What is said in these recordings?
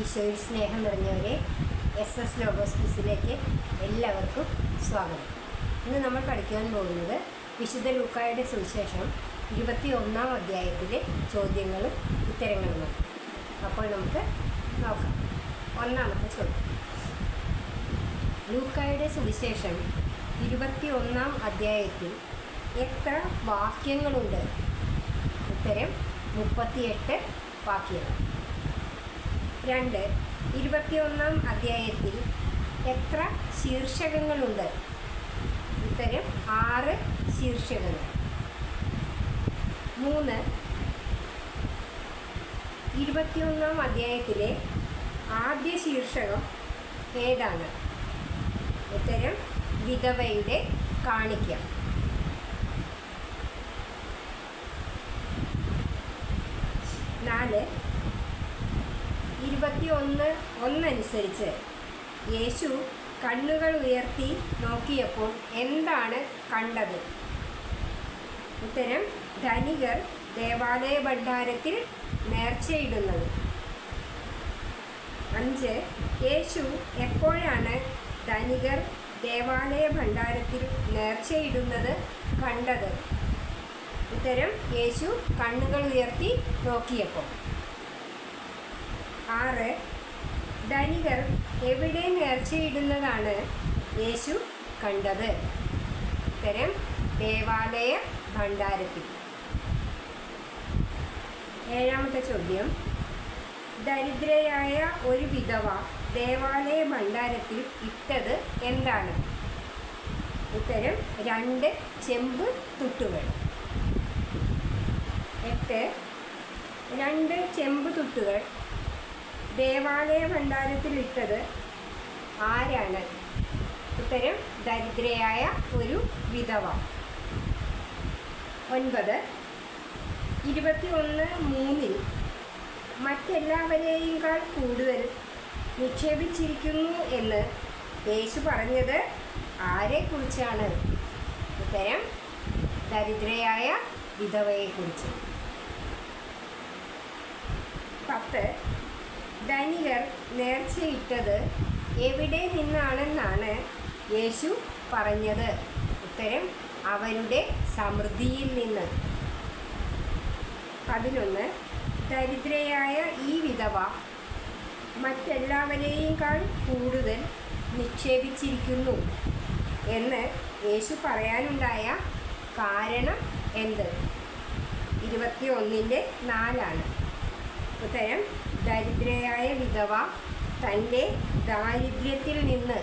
ഈശോയിൽ സ്നേഹം നിറഞ്ഞവരെ എസ് എസ് ലോഗോസ് ക്വിസിലേക്ക് എല്ലാവർക്കും സ്വാഗതം. ഇന്ന് നമ്മൾ പഠിക്കാൻ പോകുന്നത് വിശുദ്ധ ലൂക്കായുടെ സുവിശേഷം ഇരുപത്തി ഒന്നാം അധ്യായത്തിലെ ചോദ്യങ്ങളും ഉത്തരങ്ങളുമാണ്. അപ്പോൾ നമുക്ക് നോക്കാം. ഒന്നാമത്തെ ചോദ്യം. ലൂക്കായുടെ സുവിശേഷം ഇരുപത്തി ഒന്നാം അധ്യായത്തിൽ എത്ര വാക്യങ്ങളുണ്ട്? ഉത്തരം മുപ്പത്തിയെട്ട് വാക്യങ്ങൾ. രണ്ട് ഇരുപത്തിയൊന്നാം അധ്യായത്തിൽ എത്ര ശീർഷകങ്ങളുണ്ട്? ഉത്തരം ആറ് ശീർഷകങ്ങൾ. മൂന്ന് ഇരുപത്തിയൊന്നാം അധ്യായത്തിലെ ആദ്യ ശീർഷകം ഏതാണ്? ഉത്തരം വിധവയുടെ കാണിക്ക. നാല് ഇരുപത്തി ഒന്ന് ഒന്നനുസരിച്ച്. യേശു കണ്ണുകൾ ഉയർത്തി നോക്കിയപ്പോൾ എന്താണ് കണ്ടത്? ഉത്തരം ധനികർ ദേവാലയ ഭണ്ഡാരത്തിൽ നേർച്ചയിടുന്നത്. അഞ്ച് യേശു എപ്പോഴാണ് ധനികർ ദേവാലയ ഭണ്ഡാരത്തിൽ നേർച്ചയിടുന്നത് കണ്ടത്? ഉത്തരം യേശു കണ്ണുകൾ ഉയർത്തി നോക്കിയപ്പോൾ. ആറ്. ധനികർ എവിടെ നേർച്ചയിടുന്നതാണ് യേശു കണ്ടത്. ഉത്തരം ദേവാലയ ഭണ്ഡാരത്തിൽ. ഏഴാമത്തെ ചോദ്യം. ദരിദ്രയായ ഒരു വിധവ ദേവാലയ ഭണ്ഡാരത്തിൽ ഇട്ടത് എന്താണ്? ഉത്തരം രണ്ട് ചെമ്പ് തുട്ടുകൾ. എട്ട്. രണ്ട് ചെമ്പ് തുട്ടുകൾ ദേവാലയ ഭണ്ഡാരത്തിൽ ഇട്ടത് ആരാണ്? ഉത്തരം ദരിദ്രയായ ഒരു വിധവ. ഒൻപത്. ഇരുപത്തി ഒന്ന് മൂന്നിൽ മറ്റെല്ലാവരെയേക്കാൾ കൂടുതൽ നിക്ഷേപിച്ചിരിക്കുന്നു എന്ന് യേശു പറഞ്ഞത് ആരെക്കുറിച്ചാണ്? ഉത്തരം ദരിദ്രയായ വിധവയെക്കുറിച്ച്. പത്ത്. ധനികർ നേർച്ചയിട്ടത് എവിടെ നിന്നാണെന്നാണ് യേശു പറഞ്ഞത്. ഉത്തരം അവരുടെ സമൃദ്ധിയിൽ നിന്ന്. പതിനൊന്ന് ദരിദ്രയായ ഈ വിധവ മറ്റെല്ലാവരെയേക്കാൾ കൂടുതൽ നിക്ഷേപിച്ചിരിക്കുന്നു എന്ന് യേശു പറയാനുണ്ടായ കാരണം എന്ത്? ഇരുപത്തി ഒന്നിന്റെ നാലാണ്. ഉത്തരം ദരിദ്രയായ വിധവ തന്റെ ദാരിദ്ര്യത്തിൽ നിന്ന്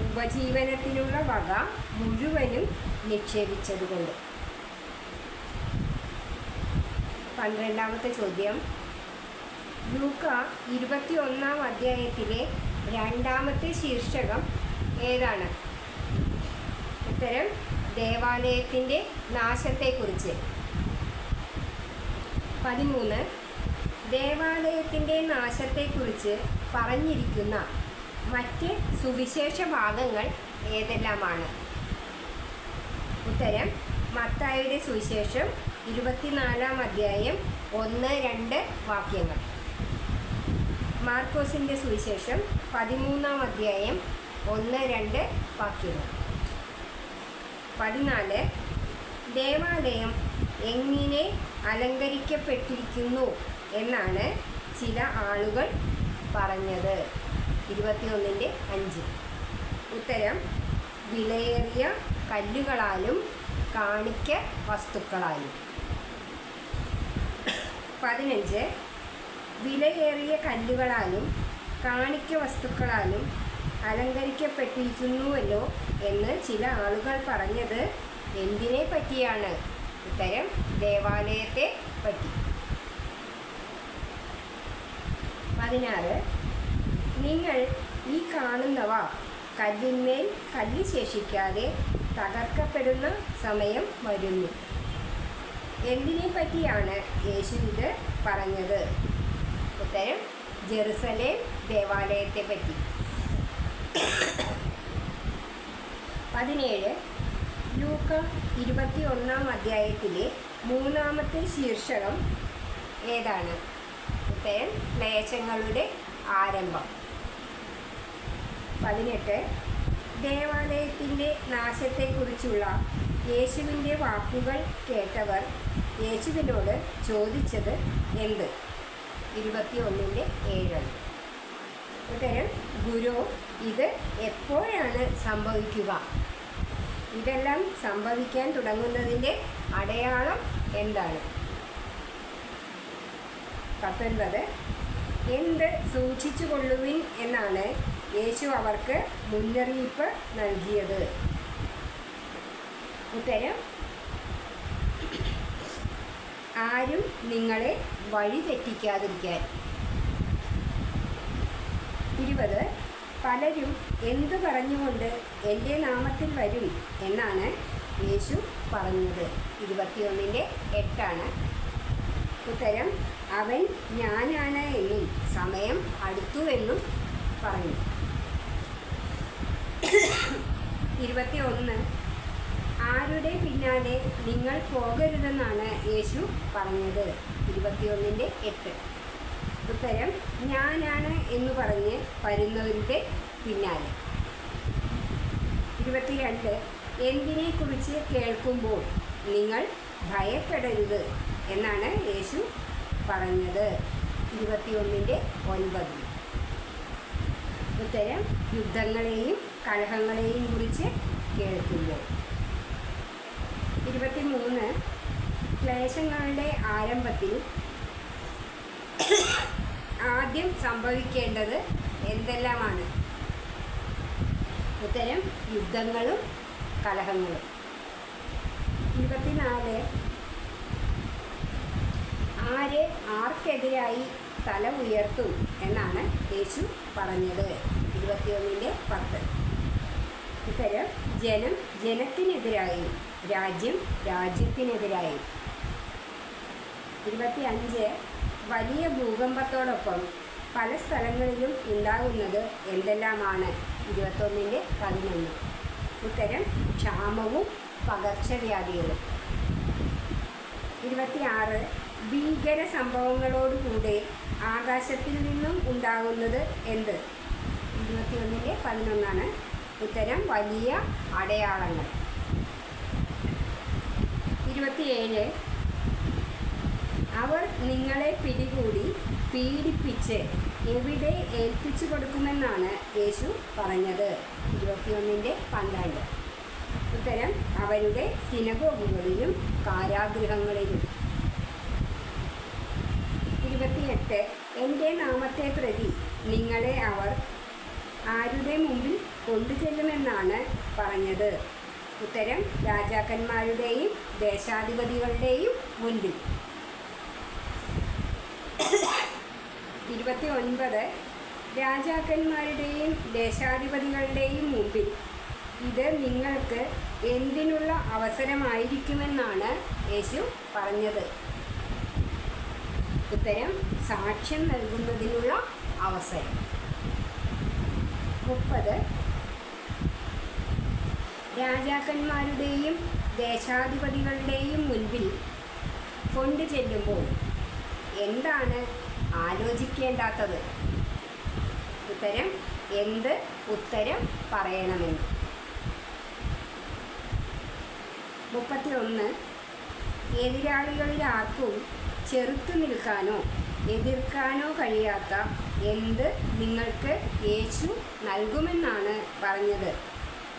ഉപജീവനത്തിനുള്ള വക മുഴുവനും നിക്ഷേപിച്ചതുകൊണ്ട്. പന്ത്രണ്ടാമത്തെ ചോദ്യം. ലൂക്ക ഇരുപത്തി ഒന്നാം അധ്യായത്തിലെ രണ്ടാമത്തെ ശീർഷകം ഏതാണ്? ഉത്തരം ദേവാലയത്തിന്റെ നാശത്തെക്കുറിച്ച്. പതിമൂന്ന് ദേവാലയത്തിന്റെ നാശത്തെക്കുറിച്ച് പറഞ്ഞിരിക്കുന്ന മറ്റ് സുവിശേഷ ഭാഗങ്ങൾ ഏതെല്ലാമാണ്? ഉത്തരം മത്തായുടെ സുവിശേഷം ഇരുപത്തിനാലാം അധ്യായം ഒന്ന് രണ്ട് വാക്യങ്ങൾ. മാർക്കോസിന്റെ സുവിശേഷം പതിമൂന്നാം അധ്യായം ഒന്ന് രണ്ട് വാക്യങ്ങൾ. പതിനാല് ദേവാലയം എങ്ങനെ അലങ്കരിക്കപ്പെട്ടിരിക്കുന്നു? എന്നാണ് ചില ആളുകൾ പറഞ്ഞത്. ഇരുപത്തിയൊന്നിന്റെ അഞ്ച്. ഉത്തരം വിലയേറിയ കല്ലുകളാലും കാണിക്ക വസ്തുക്കളാലും. പതിനഞ്ച് വിലയേറിയ കല്ലുകളാലും കാണിക്ക വസ്തുക്കളാലും അലങ്കരിക്കപ്പെട്ടിരിക്കുന്നുവല്ലോ എന്ന് ചില ആളുകൾ പറഞ്ഞത് എന്തിനെ പറ്റിയാണ്? ഉത്തരം ദേവാലയത്തെ പറ്റി. പതിനാറ്. നിങ്ങൾ ഈ കാണുന്നവ കല്ലിന്മേൽ കല്ല് ശേഷിക്കാതെ തകർക്കപ്പെടുന്ന സമയം വരുന്നു. എന്തിനെ പറ്റിയാണ് യേശു ഇത് പറഞ്ഞത്? ഉത്തരം ജെറുസലേം ദേവാലയത്തെ പറ്റി പതിനേഴ്. ലൂക്ക ഇരുപത്തി ഒന്നാം അധ്യായത്തിലെ മൂന്നാമത്തെ ശീർഷകം ഏതാണ്? ഉത്തരം ക്ലേശങ്ങളുടെ ആരംഭം. പതിനെട്ട്. ദേവാലയത്തിന്റെ നാശത്തെക്കുറിച്ചുള്ള യേശുവിന്റെ വാക്കുകൾ കേട്ടവർ യേശുവിനോട് ചോദിച്ചത് എന്ത്? ഇരുപത്തി ഒന്നിന്റെ ഉത്തരം ഗുരു ഇത് എപ്പോഴാണ് സംഭവിക്കുക? ഇതെല്ലാം സംഭവിക്കാൻ തുടങ്ങുന്നതിന്റെ അടയാളം എന്താണ്? പത്തൊൻപത് എന്ത് സൂക്ഷിച്ചു കൊള്ളുവിൻ എന്നാണ് യേശു അവർക്ക് മുന്നറിയിപ്പ് നൽകിയത്. ഉത്തരം ആരും നിങ്ങളെ വഴി തെറ്റിക്കാതിരിക്കാൻ. ഇരുപത് പലരും എന്തു പറഞ്ഞുകൊണ്ട് എന്റെ നാമത്തിൽ വരും എന്നാണ് യേശു പറഞ്ഞത്. ഇരുപത്തിയൊന്നിന്റെ എട്ടാണ്. ഉത്തരം അവൻ ഞാനാണ് എന്നും സമയം അടുത്തു എന്നും പറഞ്ഞു ഇരുപത്തി ഒന്ന് ആരുടെ പിന്നാലെ നിങ്ങൾ പോകരുതെന്നാണ് യേശു പറഞ്ഞത്. ഇരുപത്തിയൊന്നിന്റെ എട്ട്. ഉത്തരം ഞാനാണ് എന്ന് പറഞ്ഞ് വരുന്നവരുടെ പിന്നാലെ. ഇരുപത്തിരണ്ട്. എന്തിനെക്കുറിച്ച് കേൾക്കുമ്പോൾ നിങ്ങൾ ഭയപ്പെടരുത്. എന്നാണ് യേശു പറഞ്ഞത്. ഇരുപത്തിയൊന്നിന്റെ ഒൻപത്. ഉത്തരം യുദ്ധങ്ങളെയും കലഹങ്ങളെയും കുറിച്ച് കേൾക്കുമ്പോൾ. ഇരുപത്തിമൂന്ന് ക്ലേശങ്ങളുടെ ആരംഭത്തിൽ ആദ്യം സംഭവിക്കേണ്ടത് എന്തെല്ലാമാണ്? ഉത്തരം യുദ്ധങ്ങളും കലഹങ്ങളും. ഇരുപത്തിനാല് ആര് ആർക്കെതിരായി തല ഉയർത്തും എന്നാണ് യേശു പറഞ്ഞത്. ഇരുപത്തിയൊന്നിന്റെ പത്ത്. ഇത്തരം ജനം ജനത്തിനെതിരായും രാജ്യം രാജ്യത്തിനെതിരായും. ഇരുപത്തി അഞ്ച് വലിയ ഭൂകമ്പത്തോടൊപ്പം പല സ്ഥലങ്ങളിലും ഉണ്ടാകുന്നത് എന്തെല്ലാമാണ്? ഇരുപത്തൊന്നിന്റെ പതിനൊന്ന്. ഉത്തരം ക്ഷാമവും പകർച്ചവ്യാധികളും. ഇരുപത്തിയാറ് ഭീകര സംഭവങ്ങളോടുകൂടെ ആകാശത്തിൽ നിന്നും ഉണ്ടാകുന്നത് എന്ത്? ഇരുപത്തിയൊന്നിന്റെ പതിനൊന്നാണ്. ഉത്തരം വലിയ അടയാളങ്ങൾ. ഇരുപത്തിയേഴ്. അവർ നിങ്ങളെ പിടികൂടി പീഡിപ്പിച്ച് എവിടെ ഏൽപ്പിച്ചു കൊടുക്കുമെന്നാണ് യേശു പറഞ്ഞത്. ഇരുപത്തിയൊന്നിന്റെ പന്ത്രണ്ട്. ഉത്തരം അവരുടെ സിനഗോഗുകളിലും കാരാഗൃഹങ്ങളിലും. ഇരുപത്തിയെട്ട്. എന്റെ നാമത്തെ പ്രതി നിങ്ങളെ അവർ ആരുടെ മുമ്പിൽ കൊണ്ടുചെല്ലുമെന്നാണ് പറഞ്ഞത്. ഉത്തരം രാജാക്കന്മാരുടെയും ദേശാധിപതികളുടെയും മുൻപിൽ. ഇരുപത്തി ഒൻപത് രാജാക്കന്മാരുടെയും ദേശാധിപതികളുടെയും മുമ്പിൽ. ഇത് നിങ്ങൾക്ക് എന്തിനുള്ള അവസരമായിരിക്കുമെന്നാണ് യേശു പറഞ്ഞത്. ഉത്തരം സാക്ഷ്യം നൽകുന്നതിനുള്ള അവസരം. മുപ്പത്. രാജാക്കന്മാരുടെയും ദേശാധിപതികളുടെയും മുൻപിൽ കൊണ്ടു ചെല്ലുമ്പോൾ എന്താണ് ആലോചിക്കേണ്ടാത്തത്? ഉത്തരം എന്ത് ഉത്തരം പറയണമെന്ന്. മുപ്പത്തി ഒന്ന് എതിരാളികളിൽ ആർക്കും ചെറുത്തു നിൽക്കാനോ എതിർക്കാനോ കഴിയാത്ത എന്ത് നിങ്ങൾക്ക് യേശു നൽകുമെന്നാണ് പറഞ്ഞത്.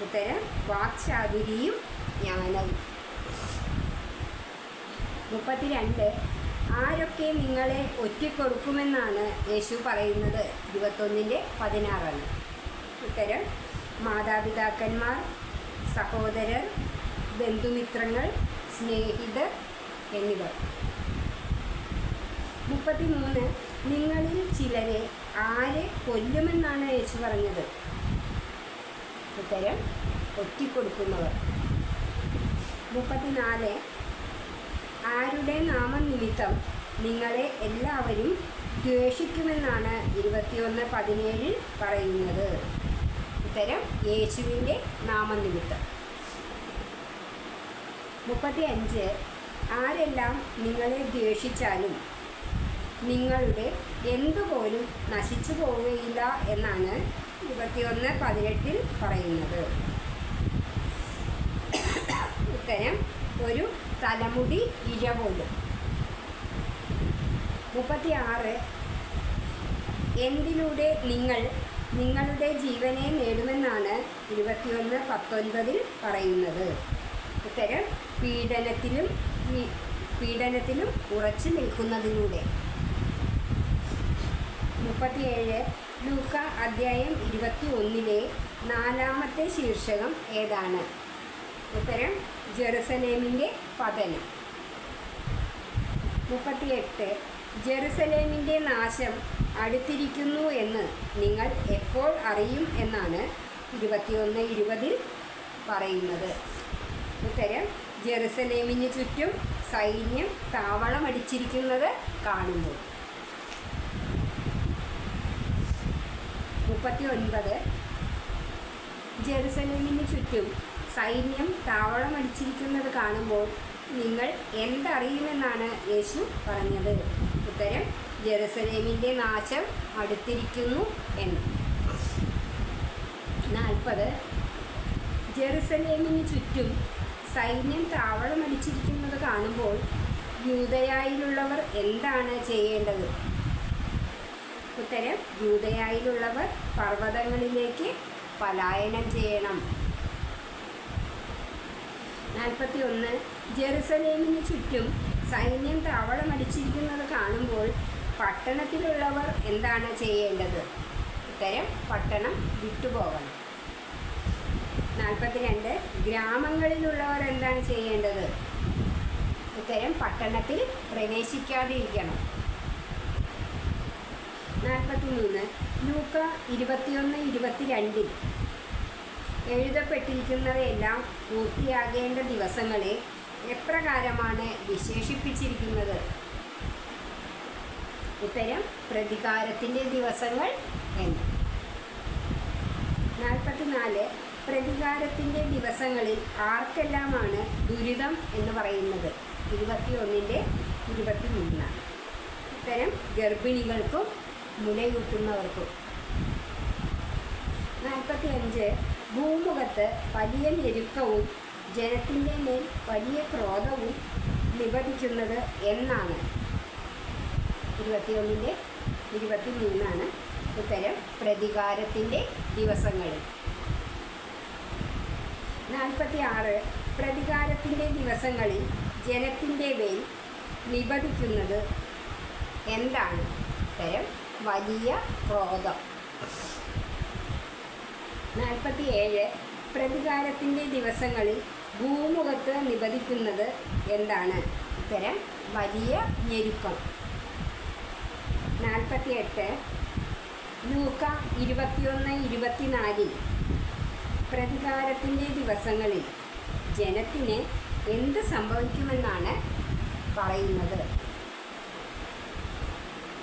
ഉത്തരം വാക്ചാതുരിയും ജ്ഞാനവും. മുപ്പത്തിരണ്ട് ആരൊക്കെ നിങ്ങളെ ഒറ്റിക്കൊടുക്കുമെന്നാണ് യേശു പറയുന്നത്? ഇരുപത്തൊന്നിന്റെ പതിനാറാണ്. ഉത്തരം മാതാപിതാക്കന്മാർ സഹോദരർ ബന്ധുമിത്രങ്ങൾ സ്നേഹിതർ എന്നിവർ. മുപ്പത്തിമൂന്ന്. നിങ്ങളിൽ ചിലരെ ആരെ കൊല്ലുമെന്നാണ് യേശു പറഞ്ഞത്? ഉത്തരം ഒറ്റിക്കൊടുക്കുന്നവർ. മുപ്പത്തിനാല്. ആരുടെ നാമനിമിത്തം നിങ്ങളെ എല്ലാവരും ദ്വേഷിക്കുമെന്നാണ് ഇരുപത്തിയൊന്ന് പതിനേഴിൽ പറയുന്നത്? ഉത്തരം യേശുവിന്റെ നാമനിമിത്തം. മുപ്പത്തി അഞ്ച് ആരെല്ലാം നിങ്ങളെ ദ്വേഷിച്ചാലും നിങ്ങളുടെ എന്തുപോലും നശിച്ചു പോവുകയില്ല എന്നാണ് ഇരുപത്തിയൊന്ന് പതിനെട്ടിൽ പറയുന്നത്. ഉത്തരം ഒരു തലമുടി ഇഴ പോലും. മുപ്പത്തിയാറ് എന്തിലൂടെ നിങ്ങൾ നിങ്ങളുടെ ജീവനെ നേടുമെന്നാണ് ഇരുപത്തിയൊന്ന് പത്തൊൻപതിൽ പറയുന്നത്. ഉത്തരം പീഡനത്തിലും പീഡനത്തിലും ഉറച്ചു നിൽക്കുന്നതിലൂടെ. മുപ്പത്തിയേഴ് ലൂക്ക അധ്യായം ഇരുപത്തി ഒന്നിലെ നാലാമത്തെ ശീർഷകം ഏതാണ്? ഉത്തരം ജെറുസലേമിന്റെ പതനം. മുപ്പത്തിയെട്ട് ജെറുസലേമിന്റെ നാശം അടുത്തിരിക്കുന്നു എന്ന് നിങ്ങൾ എപ്പോൾ അറിയും എന്നാണ് ഇരുപത്തിയൊന്ന് ഇരുപതിൽ പറയുന്നത്. ഉത്തരം ജെറുസലേമിന് ചുറ്റും സൈന്യം താവളമടിച്ചിരിക്കുന്നത് കാണുമ്പോൾ മുപ്പത്തി ഒൻപത് ജെറുസലേമിന് ചുറ്റും സൈന്യം താവളമടിച്ചിരിക്കുന്നത് കാണുമ്പോൾ നിങ്ങൾ എന്തറിയുമെന്നാണ് യേശു പറഞ്ഞത്. ഉത്തരം ജെറുസലേമിന്റെ നാശം അടുത്തിരിക്കുന്നു എന്ന്. നാൽപ്പത് ജെറുസലേമിന് ചുറ്റും സൈന്യം താവളമടിച്ചിരിക്കുന്നത് കാണുമ്പോൾ യൂതയായിലുള്ളവർ എന്താണ് ചെയ്യേണ്ടത്? ഉത്തരം യൂതയായിലുള്ളവർ പർവതങ്ങളിലേക്ക് പലായനം ചെയ്യണം. നാൽപ്പത്തി ഒന്ന് ജെറുസലേമിന് ചുറ്റും സൈന്യം താവളം താവളമടിച്ചിരിക്കുന്നത് കാണുമ്പോൾ പട്ടണത്തിലുള്ളവർ എന്താണ് ചെയ്യേണ്ടത്? ഉത്തരം പട്ടണം വിട്ടുപോകണം. നാൽപ്പത്തിരണ്ട്. ഗ്രാമങ്ങളിലുള്ളവർ എന്താണ് ചെയ്യേണ്ടത്? ഉത്തരം പട്ടണത്തിൽ പ്രവേശിക്കാതിരിക്കണം. നാൽപ്പത്തിമൂന്ന്. ലൂക്ക ഇരുപത്തിയൊന്ന് ഇരുപത്തിരണ്ടിൽ. എഴുതപ്പെട്ടിരിക്കുന്നവയെല്ലാം പൂർത്തിയാകേണ്ട ദിവസങ്ങളെ എപ്രകാരമാണ് വിശേഷിപ്പിച്ചിരിക്കുന്നത്? ഉത്തരം പ്രതികാരത്തിന്റെ ദിവസങ്ങൾ എന്ന്. നാൽപ്പത്തിനാല്. പ്രതികാരത്തിന്റെ ദിവസങ്ങളിൽ ആർക്കെല്ലാമാണ് ദുരിതം എന്ന് പറയുന്നത്? ഇരുപത്തിയൊന്നിന്റെ ഇരുപത്തി മൂന്നാണ് ഉത്തരം ഗർഭിണികൾക്കും മുലയൂട്ടുന്നവർക്കും. നാൽപ്പത്തി അഞ്ച് ഭൂമുഖത്ത് വലിയ ഞെരുക്കവും ജനത്തിന്റെ മേൽ വലിയ ക്രോധവും നിബന്ധിക്കുന്നത് എന്നാണ്. ഇരുപത്തിയൊന്നിന്റെ ഇരുപത്തി മൂന്നാണ് ഉത്തരം. പ്രതികാരത്തിന്റെ ദിവസങ്ങൾ. നാൽപ്പത്തി ആറ് പ്രതികാരത്തിന്റെ ദിവസങ്ങളിൽ ജനത്തിന്റെ മേൽ നിബന്ധിക്കുന്നത് എന്താണ്? ഉത്തരം. വലിയ ക്രോധം. നാൽപ്പത്തി ഏഴ് പ്രതികാരത്തിന്റെ ദിവസങ്ങളിൽ ഭൂമുഖത്ത് നിബന്ധിക്കുന്നത് എന്താണ്? ഉത്തരം വലിയ ഞെരുക്കം. നാൽപ്പത്തിയെട്ട് ലൂക്ക ഇരുപത്തിയൊന്ന് ഇരുപത്തിനാലിൽ പ്രതികാരത്തിന്റെ ദിവസങ്ങളിൽ ജനത്തിന് എന്ത് സംഭവിക്കുമെന്നാണ് പറയുന്നത്?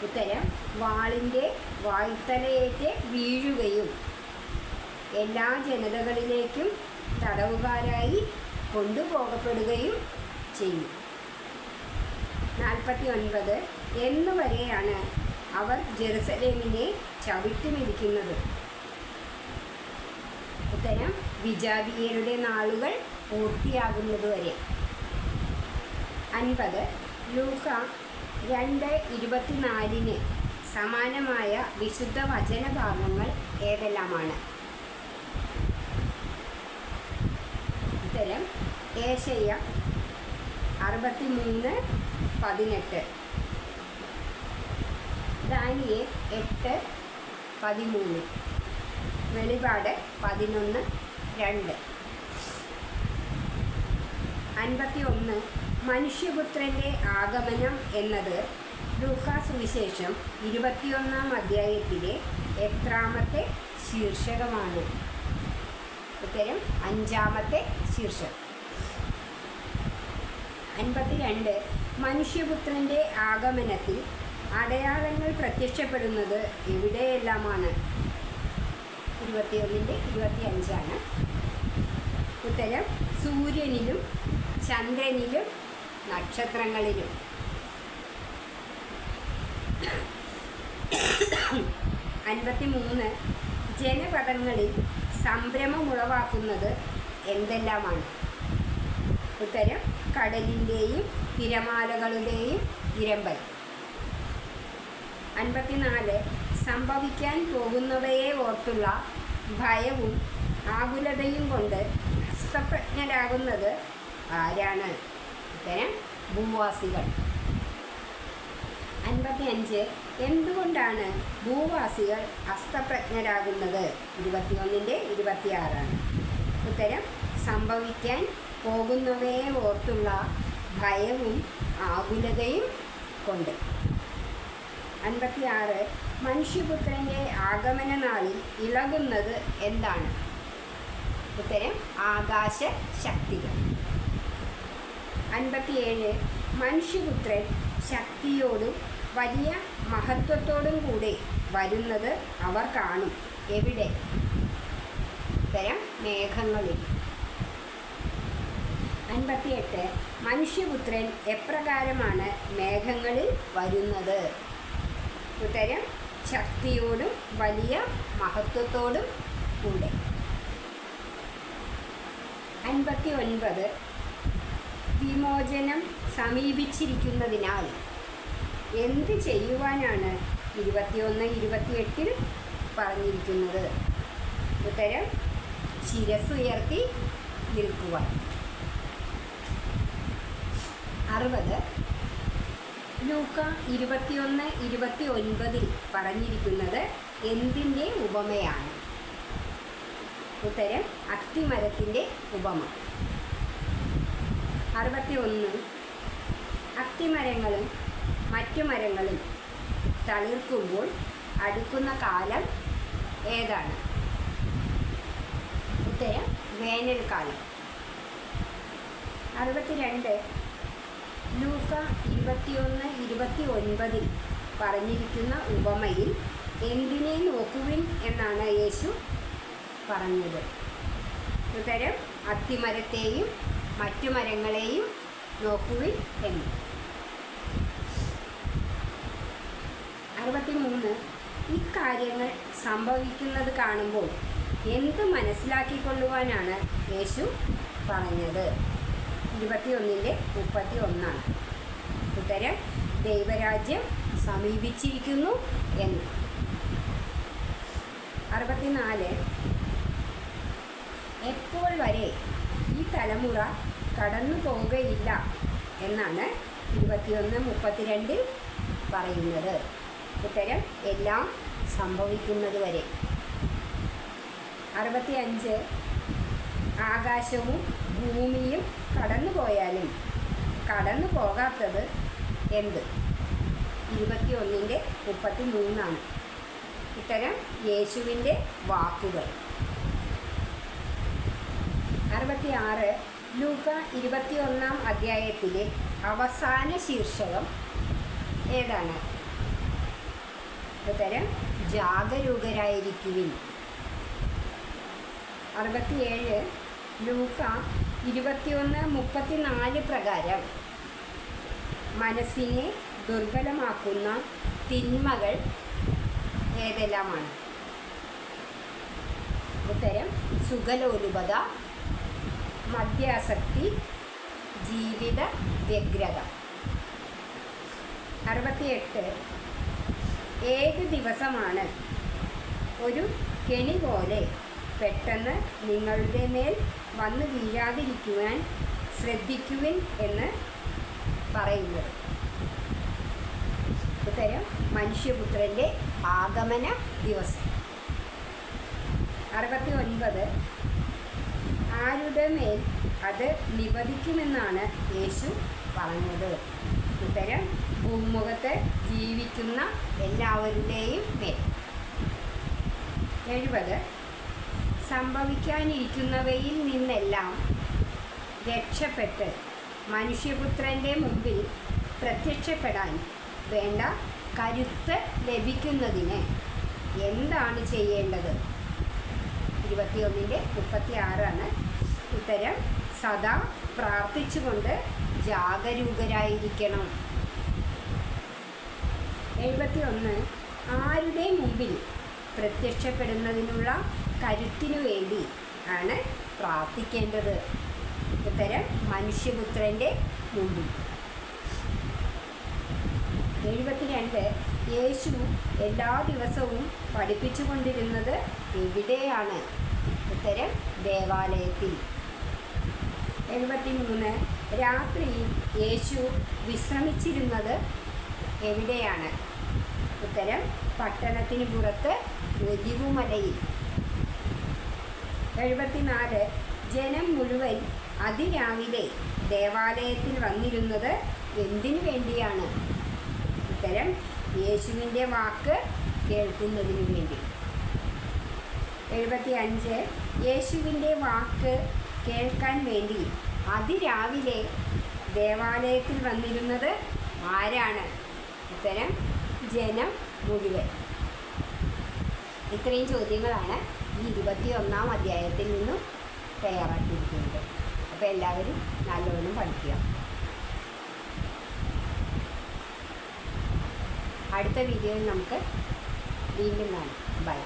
ഉത്തരം വാളിന്റെ വായ്ത്തലയേറ്റ് വീഴുകയും എല്ലാ ജനതകളിലേക്കും തടവുകാരായി കൊണ്ടുപോകപ്പെടുകയും ചെയ്യും. നാൽപ്പത്തി ഒൻപത് എന്നുവരെയാണ് അവർ ജെറുസലേമിനെ ചവിട്ടുമിരിക്കുന്നത്. ഉത്തരം വിജാതീയരുടെ നാളുകൾ പൂർത്തിയാകുന്നതുവരെ. അൻപത് ലൂക്ക രണ്ട് ഇരുപത്തിനാലിന് സമാനമായ വിശുദ്ധ വചനഭാഗങ്ങൾ ഏതെല്ലാമാണ്? ഉത്തരം ഏശയ്യ അറുപത്തി മൂന്ന് പതിനെട്ട്. ദാനിയെ എട്ട് പതിമൂന്ന്. വെളിപാട് പതിനൊന്ന് രണ്ട്. അൻപത്തി ഒന്ന് മനുഷ്യപുത്രന്റെ ആഗമനം എന്നത് ലൂക്കാ സുവിശേഷം ഇരുപത്തിയൊന്നാം അധ്യായത്തിലെ എത്രാമത്തെ ശീർഷകമാണ്. ഉത്തരം അഞ്ചാമത്തെ ശീർഷകം. അൻപത്തിരണ്ട്. മനുഷ്യപുത്രന്റെ ആഗമനത്തിൽ അടയാളങ്ങൾ പ്രത്യക്ഷപ്പെടുന്നത് എവിടെയെല്ലാമാണ്? ഇരുപത്തിയൊന്നിന്റെ ഇരുപത്തി അഞ്ചാണ് ഉത്തരം സൂര്യനിലും ചന്ദ്രനിലും നക്ഷത്രങ്ങളിലും. അൻപത്തി മൂന്ന് ജനപദങ്ങളിൽ ഉളവാക്കുന്നത് എന്തെല്ലാമാണ്? ഉത്തരം കടലിന്റെയും തിരമാലകളുടെയും ഇരമ്പൽ. അൻപത്തിനാല് സംഭവിക്കാൻ പോകുന്നവയെ ഓർത്തുള്ള ഭയവും ആകുലതയും കൊണ്ട് അസ്തപ്രജ്ഞരാകുന്നത് ആരാണ്? ഉത്തരം ഭൂവാസികൾ. അൻപത്തി അഞ്ച് എന്തുകൊണ്ടാണ് ഭൂവാസികൾ ഹസ്തപ്രജ്ഞരാകുന്നത് ഇരുപത്തിയൊന്നിന്റെ ഇരുപത്തിയാറാണ്. ഉത്തരം സംഭവിക്കാൻ പോകുന്നവയെ ഓർത്തുള്ള ഭയവും ആകുലതയും കൊണ്ട്. അൻപത്തിയാറ്. മനുഷ്യപുത്രന്റെ ആഗമന നാളിൽ ഇളകുന്നത് എന്താണ്? ഉത്തരം ആകാശ ശക്തികൾ അൻപത്തിയേഴ് മനുഷ്യപുത്രൻ ശക്തിയോടും വലിയ മഹത്വത്തോടും കൂടെ വരുന്നത് അവർ കാണും. എവിടെ? ഉത്തരം മേഘങ്ങളിൽ. അൻപത്തിയെട്ട്. മനുഷ്യപുത്രൻ എപ്രകാരമാണ് മേഘങ്ങളിൽ വരുന്നത്? ഉത്തരം ശക്തിയോടും വലിയ മഹത്വത്തോടും കൂടെ. അൻപത്തി ഒൻപത് വിമോചനം സമീപിച്ചിരിക്കുന്നതിനാൽ എന്ത് ചെയ്യുവാനാണ് ഇരുപത്തിയൊന്ന് ഇരുപത്തിയെട്ടിൽ പറഞ്ഞിരിക്കുന്നത്? ഉത്തരം ശിരസുയർത്തി നിൽക്കുവാൻ അറുപത്. ലൂക്ക ഇരുപത്തിയൊന്ന് ഇരുപത്തി ഒൻപതിൽ പറഞ്ഞിരിക്കുന്നത് എന്തിന്റെ ഉപമയാണ്? ഉത്തരം അക്തിമരത്തിന്റെ ഉപമ. അറുപത്തി ഒന്ന് അത്തിമരങ്ങളും മറ്റു മരങ്ങളും തളിർക്കുമ്പോൾ അടുക്കുന്ന കാലം ഏതാണ്? ഉത്തരം വേനൽക്കാലം അറുപത്തിരണ്ട്. ലൂക്ക ഇരുപത്തിയൊന്ന് ഇരുപത്തി ഒൻപതിൽ പറഞ്ഞിരിക്കുന്ന ഉപമയിൽ എന്തിനെ നോക്കുവിൻ എന്നാണ് യേശു പറഞ്ഞത്. ഉത്തരം അത്തിമരത്തെയും മറ്റു മരങ്ങളെയും നോക്കുവിൻ എന്ന്. അറുപത്തിമൂന്ന്. ഇക്കാര്യങ്ങൾ സംഭവിക്കുന്നത് കാണുമ്പോൾ എന്ത് മനസ്സിലാക്കിക്കൊള്ളുവാനാണ് യേശു പറഞ്ഞത്. ഇരുപത്തിയൊന്നിന്റെ മുപ്പത്തി ഒന്നാണ് ഉത്തരം ദൈവരാജ്യം സമീപിച്ചിരിക്കുന്നു എന്ന്. അറുപത്തിനാല്. എപ്പോൾ വരെ തലമുറ കടന്നു പോവുകയില്ല എന്നാണ് ഇരുപത്തിയൊന്ന് മുപ്പത്തിരണ്ടിൽ പറയുന്നത്. ഉത്തരം എല്ലാം സംഭവിക്കുന്നത് വരെ. അറുപത്തി അഞ്ച് ആകാശവും ഭൂമിയും കടന്നു പോയാലും കടന്നു പോകാത്തത് എന്ത്? ഇരുപത്തി ഒന്നിന്റെ മുപ്പത്തി മൂന്നാണ് ഇത്തരം യേശുവിന്റെ വാക്കുകൾ. അറുപത്തി ആറ് ലൂക്ക ഇരുപത്തിയൊന്നാം അധ്യായത്തിലെ അവസാന ശീർഷകം ഏതാണ്? ഉത്തരം ജാഗരൂകരായിരിക്കുവിൻ. അറുപത്തിയേഴ് ലൂക്ക ഇരുപത്തിയൊന്ന് മുപ്പത്തിനാല് പ്രകാരം മനസ്സിനെ ദുർബലമാക്കുന്ന തിന്മകൾ ഏതെല്ലാമാണ്? ഉത്തരം സുഖലോലുപത മദ്യാസക്തി ജീവിത വ്യഗ്രത. അറുപത്തിയെട്ട്. ഏത് ദിവസമാണ്? ഒരു കെണി പോലെ പെട്ടെന്ന് നിങ്ങളുടെ മേൽ വന്നു വീഴാതിരിക്കുവാൻ ശ്രദ്ധിക്കുവിൻ എന്ന് പറയുന്നത്. ഉത്തരം മനുഷ്യപുത്രന്റെ ആഗമന ദിവസം. അറുപത്തി ഒൻപത് ആരുടെ മേൽ അത് നിവധിക്കുമെന്നാണ് യേശു പറഞ്ഞത്. ഉത്തരം ഭൂമുഖത്ത് ജീവിക്കുന്ന എല്ലാവരുടെയും മേൽ. എഴുപത് സംഭവിക്കാനിരിക്കുന്നവയിൽ നിന്നെല്ലാം രക്ഷപ്പെട്ട് മനുഷ്യപുത്രന്റെ മുമ്പിൽ പ്രത്യക്ഷപ്പെടാൻ വേണ്ട കരുത്ത് ലഭിക്കുന്നതിന് എന്താണ് ചെയ്യേണ്ടത്? ഇരുപത്തിയൊന്നിന്റെ മുപ്പത്തി ആറാണ് ഉത്തരം സദാ പ്രാർത്ഥിച്ചുകൊണ്ട് ജാഗരൂകരായിരിക്കണം. എഴുപത്തി ഒന്ന് ആരുടെ മുമ്പിൽ പ്രത്യക്ഷപ്പെടുന്നതിനുള്ള കരുത്തിനു വേണ്ടി ആണ് പ്രാർത്ഥിക്കേണ്ടത്? ഉത്തരം മനുഷ്യപുത്രന്റെ മുമ്പിൽ. എഴുപത്തിരണ്ട്. യേശു എല്ലാ ദിവസവും പഠിപ്പിച്ചുകൊണ്ടിരുന്നത് എവിടെയാണ്? ഉത്തരം ദേവാലയത്തിൽ. എഴുപത്തിമൂന്ന്. രാത്രി യേശു വിശ്രമിച്ചിരുന്നത് എവിടെയാണ്? ഉത്തരം പട്ടണത്തിന് പുറത്ത് ഒലിവുമലയിൽ എഴുപത്തിനാല്. ജനം മുഴുവൻ അതിരാവിലെ ദേവാലയത്തിൽ വന്നിരുന്നത് എന്തിനു വേണ്ടിയാണ്? ഉത്തരം യേശുവിന്റെ വാക്ക് കേൾക്കുന്നതിനു വേണ്ടി. എഴുപത്തി അഞ്ച് യേശുവിന്റെ വാക്ക് കേൾക്കാൻ വേണ്ടി അതിരാവിലെ ദേവാലയത്തിൽ വന്നിരുന്നത് ആരാണ്? ഇത്തരം ജനം മുഴുവൻ. ഇത്രയും ചോദ്യങ്ങളാണ് ഈ ഇരുപത്തി ഒന്നാം അധ്യായത്തിൽ നിന്നും തയ്യാറാക്കിയിരിക്കുന്നത്. അപ്പോൾ എല്ലാവരും നല്ലവണ്ണം പഠിക്കുക. അടുത്ത വീഡിയോയിൽ നമുക്ക് വീണ്ടും കാണാം. ബൈ